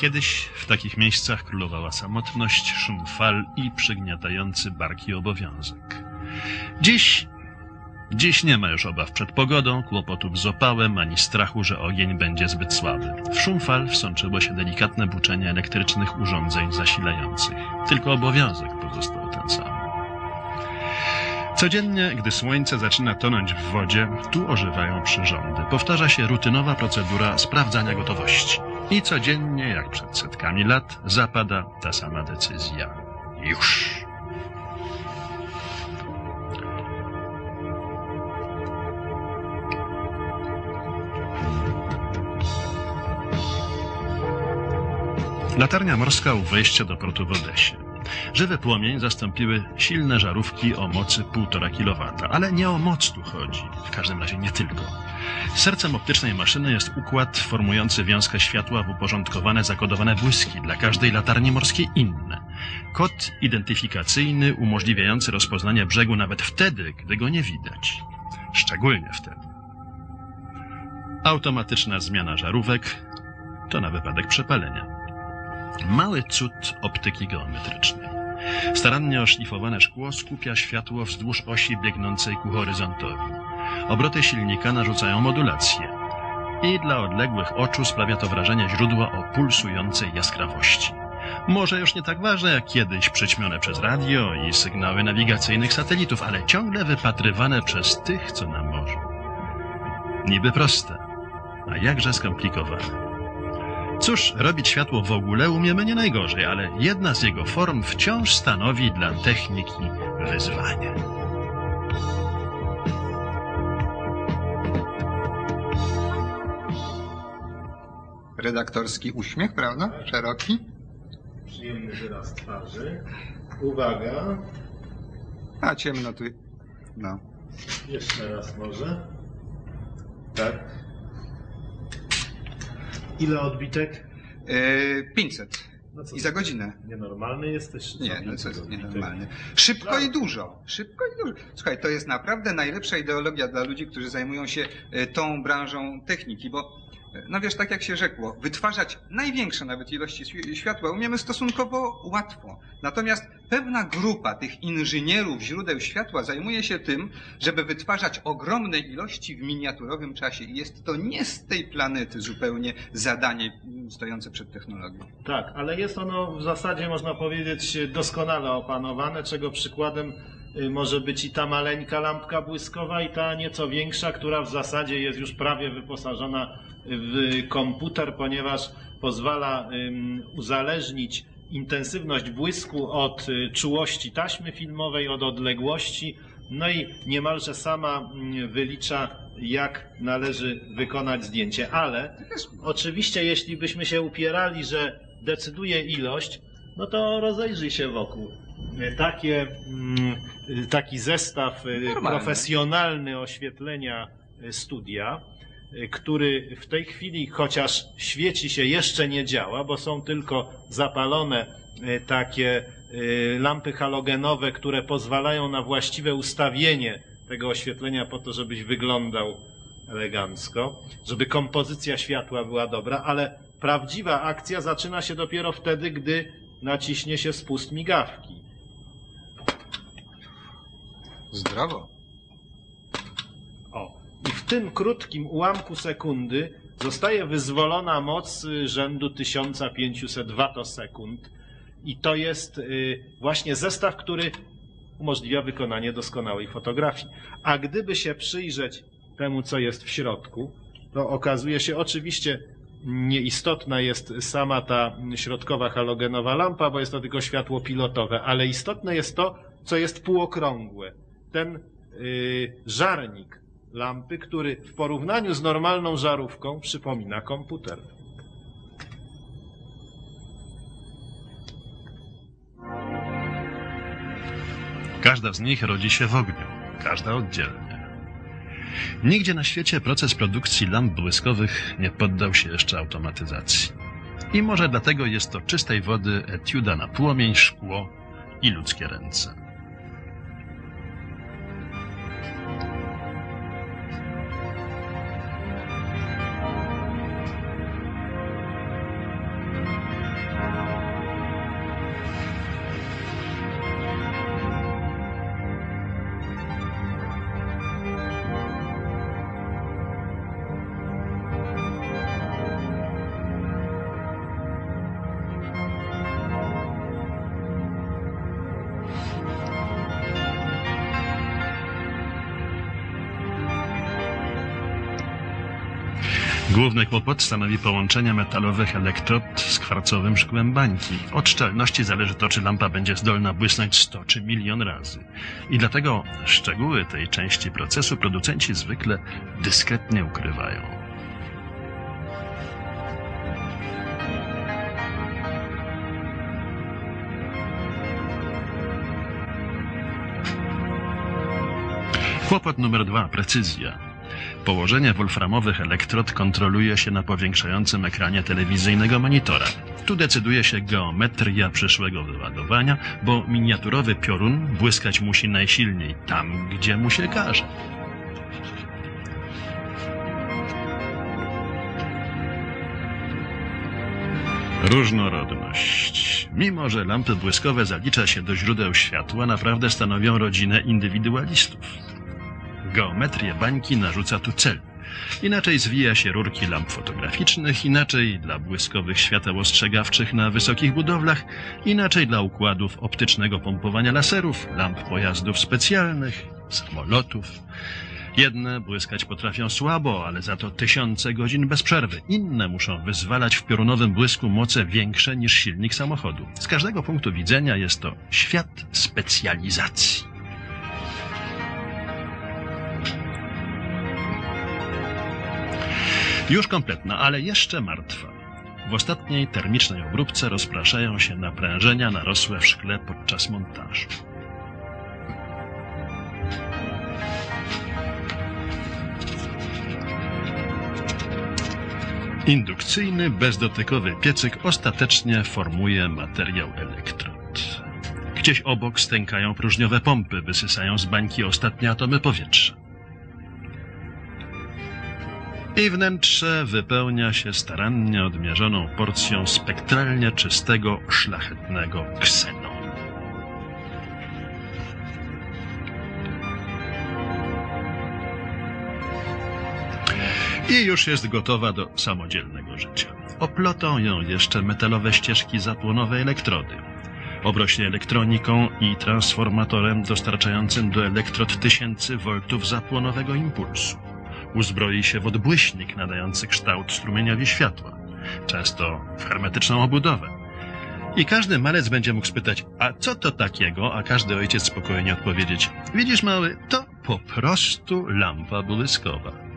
Kiedyś w takich miejscach królowała samotność, szum fal i przygniatający barki obowiązek. Dziś, dziś nie ma już obaw przed pogodą, kłopotów z opałem, ani strachu, że ogień będzie zbyt słaby. W szum fal wsączyło się delikatne buczenie elektrycznych urządzeń zasilających. Tylko obowiązek pozostał ten sam. Codziennie, gdy słońce zaczyna tonąć w wodzie, tu ożywają przyrządy. Powtarza się rutynowa procedura sprawdzania gotowości. I codziennie, jak przed setkami lat, zapada ta sama decyzja. Już. Latarnia morska u wejścia do portu w Odesie. Żywy płomień zastąpiły silne żarówki o mocy 1,5 kW, ale nie o moc tu chodzi, w każdym razie nie tylko. Sercem optycznej maszyny jest układ formujący wiązkę światła w uporządkowane, zakodowane błyski, dla każdej latarni morskiej inne. Kod identyfikacyjny umożliwiający rozpoznanie brzegu nawet wtedy, gdy go nie widać. Szczególnie wtedy. Automatyczna zmiana żarówek to na wypadek przepalenia. Mały cud optyki geometrycznej. Starannie oszlifowane szkło skupia światło wzdłuż osi biegnącej ku horyzontowi. Obroty silnika narzucają modulację. I dla odległych oczu sprawia to wrażenie źródła o pulsującej jaskrawości. Może już nie tak ważne jak kiedyś przyćmione przez radio i sygnały nawigacyjnych satelitów, ale ciągle wypatrywane przez tych, co nam może. Niby proste, a jakże skomplikowane. Cóż, robić światło w ogóle umiemy nie najgorzej, ale jedna z jego form wciąż stanowi dla techniki wyzwanie. Redaktorski uśmiech, prawda? Szeroki. Przyjemny wyraz twarzy. Uwaga. A ciemno tu. No. Jeszcze raz może. Tak. Ile odbitek? Yy, 500. No co, I za godzinę. Nienormalny jesteś? co? Nie, no co 500 jest odbitek? nienormalnie. Szybko i dużo. Szybko i dużo. Słuchaj, to jest naprawdę najlepsza ideologia dla ludzi, którzy zajmują się e, tą branżą techniki, bo e, no wiesz, tak jak się rzekło, wytwarzać największe nawet ilości świ- światła umiemy stosunkowo łatwo. Natomiast pewna grupa tych inżynierów źródeł światła zajmuje się tym, żeby wytwarzać ogromne ilości w miniaturowym czasie. I jest to nie z tej planety zupełnie zadanie mm, stojące przed technologią. Tak, ale jest ono w zasadzie, można powiedzieć, doskonale opanowane, czego przykładem może być i ta maleńka lampka błyskowa i ta nieco większa, która w zasadzie jest już prawie wyposażona w komputer, ponieważ pozwala uzależnić intensywność błysku od y, czułości taśmy filmowej, od odległości, no i niemalże sama wylicza, jak należy wykonać zdjęcie. Ale Oczywiście, jeśli byśmy się upierali, że decyduje ilość, no to rozejrzyj się wokół. Takie, mm, taki zestaw Normalne. profesjonalny oświetlenia y, studia, y, który w tej chwili, chociaż świeci się, jeszcze nie działa, bo są tylko zapalone takie lampy halogenowe, które pozwalają na właściwe ustawienie tego oświetlenia po to, żebyś wyglądał elegancko, żeby kompozycja światła była dobra, ale prawdziwa akcja zaczyna się dopiero wtedy, gdy naciśnie się spust migawki. Zdrowo. O. I w tym krótkim ułamku sekundy zostaje wyzwolona moc y, rzędu 1500 watosekund. I to jest y, właśnie zestaw, który umożliwia wykonanie doskonałej fotografii. A gdyby się przyjrzeć temu, co jest w środku, to okazuje się oczywiście nieistotna jest sama ta środkowa halogenowa lampa, bo jest to tylko światło pilotowe, ale istotne jest to, co jest półokrągłe. Ten y, żarnik lampy, który w porównaniu z normalną żarówką przypomina komputer. Każda z nich rodzi się w ogniu, każda oddzielnie. Nigdzie na świecie proces produkcji lamp błyskowych nie poddał się jeszcze automatyzacji. I może dlatego jest to czystej wody etiuda na płomień, szkło i ludzkie ręce. Główny kłopot stanowi połączenie metalowych elektrod z kwarcowym szkłem bańki. Od szczelności zależy to, czy lampa będzie zdolna błysnąć 100 czy milion razy. I dlatego szczegóły tej części procesu producenci zwykle dyskretnie ukrywają. Kłopot numer dwa. Precyzja. Położenie wolframowych elektrod kontroluje się na powiększającym ekranie telewizyjnego monitora. Tu decyduje się geometria przyszłego wyładowania, bo miniaturowy piorun błyskać musi najsilniej tam, gdzie mu się każe. Różnorodność. Mimo, że lampy błyskowe zalicza się do źródeł światła, naprawdę stanowią rodzinę indywidualistów. Geometrię bańki narzuca tu cel. Inaczej zwija się rurki lamp fotograficznych, inaczej dla błyskowych świateł ostrzegawczych na wysokich budowlach, inaczej dla układów optycznego pompowania laserów, lamp pojazdów specjalnych, samolotów. Jedne błyskać potrafią słabo, ale za to tysiące godzin bez przerwy. Inne muszą wyzwalać w piorunowym błysku moce większe niż silnik samochodu. Z każdego punktu widzenia jest to świat specjalizacji. Już kompletna, ale jeszcze martwa. W ostatniej termicznej obróbce rozpraszają się naprężenia narosłe w szkle podczas montażu. Indukcyjny, bezdotykowy piecyk ostatecznie formuje materiał elektrod. Gdzieś obok stękają próżniowe pompy, wysysają z bańki ostatnie atomy powietrza. I wnętrze wypełnia się starannie odmierzoną porcją spektralnie czystego, szlachetnego ksenonu. I już jest gotowa do samodzielnego życia. Oplotą ją jeszcze metalowe ścieżki zapłonowe elektrody. Obrośnie elektroniką i transformatorem dostarczającym do elektrod tysięcy voltów zapłonowego impulsu uzbroi się w odbłyśnik nadający kształt strumieniowi światła, często w hermetyczną obudowę. I każdy malec będzie mógł spytać, a co to takiego, a każdy ojciec spokojnie odpowiedzieć, widzisz mały, to po prostu lampa błyskowa.